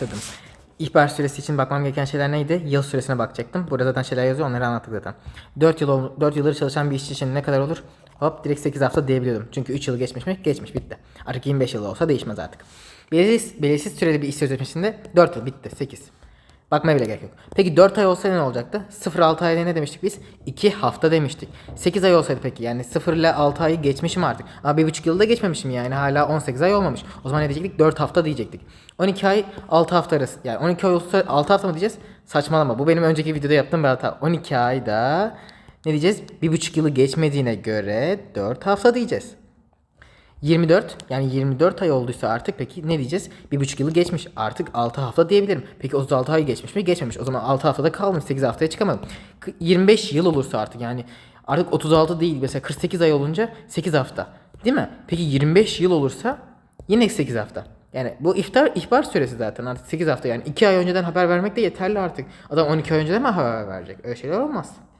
Dedim. İhbar süresi için bakmam gereken şeyler neydi? Yıl süresine bakacaktım. Burada zaten şeyler yazıyor onları anlattık zaten. 4 yıl ol- 4 yıldır çalışan bir işçi için ne kadar olur? Hop direkt 8 hafta diyebiliyordum. Çünkü 3 yıl geçmiş mi? Geçmiş bitti. Artık 25 yıl olsa değişmez artık. Belirsiz, belirsiz süreli bir iş sözleşmesinde 4 yıl bitti 8. Bakmaya bile gerek yok. Peki 4 ay olsaydı ne olacaktı? 0-6 ayda ne demiştik biz? 2 hafta demiştik. 8 ay olsaydı peki yani 0 ile 6 ayı geçmişim artık. Ama 1,5 yılda geçmemişim yani hala 18 ay olmamış. O zaman ne diyecektik? 4 hafta diyecektik. 12 ay 6 hafta arası. Yani 12 ay olsa 6 hafta mı diyeceğiz? Saçmalama. Bu benim önceki videoda yaptığım bir hata. 12 ayda ne diyeceğiz? 1,5 yılı geçmediğine göre 4 hafta diyeceğiz. 24 yani 24 ay olduysa artık peki ne diyeceğiz? Bir buçuk yılı geçmiş artık 6 hafta diyebilirim. Peki 36 ay geçmiş mi? Geçmemiş. O zaman 6 haftada kalmış 8 haftaya çıkamadım. K- 25 yıl olursa artık yani artık 36 değil mesela 48 ay olunca 8 hafta. Değil mi? Peki 25 yıl olursa yine 8 hafta. Yani bu iftar ihbar süresi zaten artık 8 hafta yani 2 ay önceden haber vermek de yeterli artık. Adam 12 ay önceden mi haber verecek? Öyle şeyler olmaz.